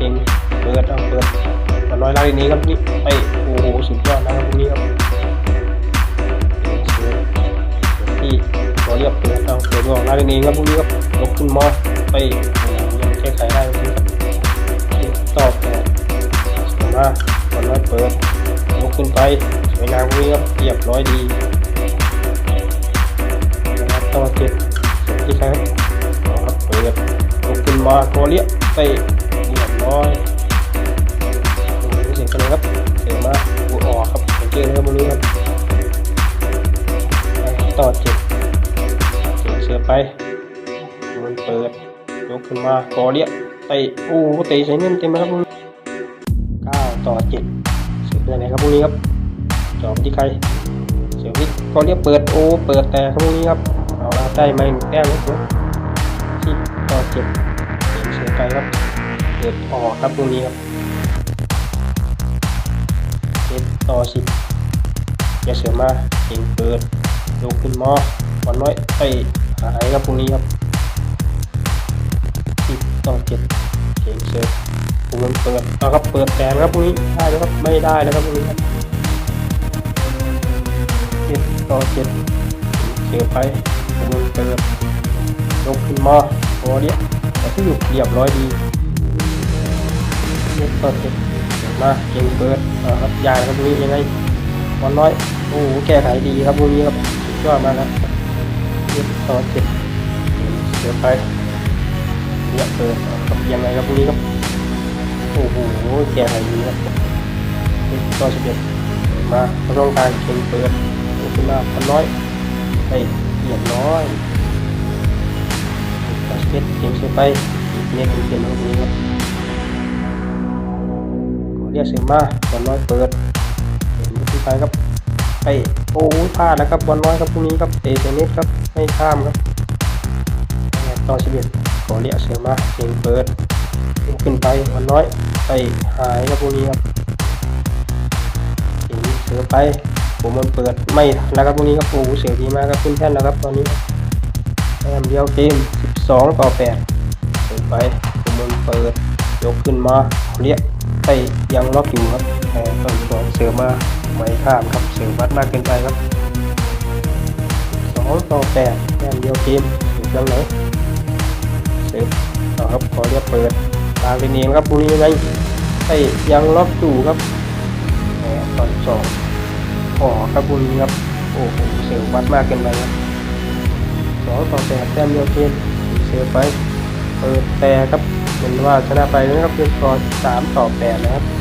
เก่งเปิดเอาเปิดมาน้อยลากนี้ครับนี่ไปโอ้โหสุดยอดนะครับพวกนี้ครับเสือที่ตัวเรียบเปิดเอาเปิดออกลากนี้ครับพวกนี้ครับยกขึ้นมอไปยังแก้ไขได้ครับต่อแปสวยมากมาน้อยเปิดยกขึ้นไปสวยงามพวกนี้ครับเรียบร้อยดีนะครับต่อเจ็ดที่ใครครับเอาครับเปิดยกขึ้นมาตัวเรียบไป ร้อยโอ้โหเสียงกันเลยครับเสียงมาบูออกครับผมเจอเลยครับบรู้ครับต่อเจ็ดเสียงเสือไป มันเปิดยกขึ้นมาคอเรียกเตะโอ้โหเตะใส่เน้นเต็มครับพวกนี้เก้าต่อเจ็ดเสียงเป็นครับพวกนี้ครับจอบที่ใครเสียงที่อเรียกเปิดโอ้เปิดแต่พวกนี้ครับเอาละได้ไหมหนึ่งแต้มครับผมสิบต่อเจ็ดเสียงเสือไปครับ เปิดออกครับพวกนี้ครับเจ็ดต่อสิบอย่าเสือมาเก่งเปิดยกขึ้นมอวันน้อยไปหายครับพรุ่งนี้ครับสิบต่อเจ็ดเก่งเสือผมมันเปิดเอาครับเปิดแทนครับพรุ่งนี้ได้แล้วครับไม่ได้แล้วครับพรุ่งนี้ครับเจ็ดต่อเจ็ดเสือไปผมมันเปิดยกขึ้นมอโอ้เนี้ยแต่ที่อยู่เรียบร้อยดี เจ็ดมาเก่งเปิดครับยายครับวกนี้ยังไงวันน้อยโอ้โหแก้ไขดีครับพวกนี้ครับยอดมากครับเจ็ดต่อเจ็ดเสือไปเนี่ยเปิดเอาครับยังไงครับพวกนี้ครับโอ้โหแก้ไขดีครับต่อสิบเอ็ดมาต้องการเก่งเปิดยกขึ้นมาวันน้อยไปเรียบร้อยต่อสิบเอ็ดเก่งเสือไปเนี่ยเก่งเก่งตรงนี้ครับ เรียกเสียงมาบอลน้อยเปิดเห็นที่ใครครับไปโอ้ยพลาดแล้วครับบอลน้อยครับพรุ่งนี้ครับเตะเทนนิสครับไม่ข้ามครับต่อสิบเอ็ดขอเรียกเสียงมาเสียงเปิดขึ้นไปบอลน้อยไปหายครับพรุ่งนี้ครับเสียงเสือไปผมมันเปิดไม่นแล้วครับพรุ่งนี้ครับโอ้เสียดีมากครับขึ้นแท่นแล้วครับตอนนี้แต้มเดียวเกม 12 ต่อ8เปิดไปผมมันเปิดยกขึ้นมาเรียก ไปยังล็อกอยู่ครับแต่ต้นสองเสือมาไม่ข้ามครับเสือวัดมากเกินไปครับสองต่อแปดแต้มเดียวทีมอยู่ยังไหนเสือต่อครับขอเรียกเปิดตามเป็นเองครับพรุ่งนี้ยังไงไปยังล็อกอยู่ครับแต่ต้นสองออครับบุรีครับโอ้โหเสือวัดมากเกินไปครับสองต่อแปดแต้มเดียวทีมเสือไปเปิดแต่ครับ เห็นว่าชนะไปนะครับเป็นสกอร์สามต่อแปดนะครับ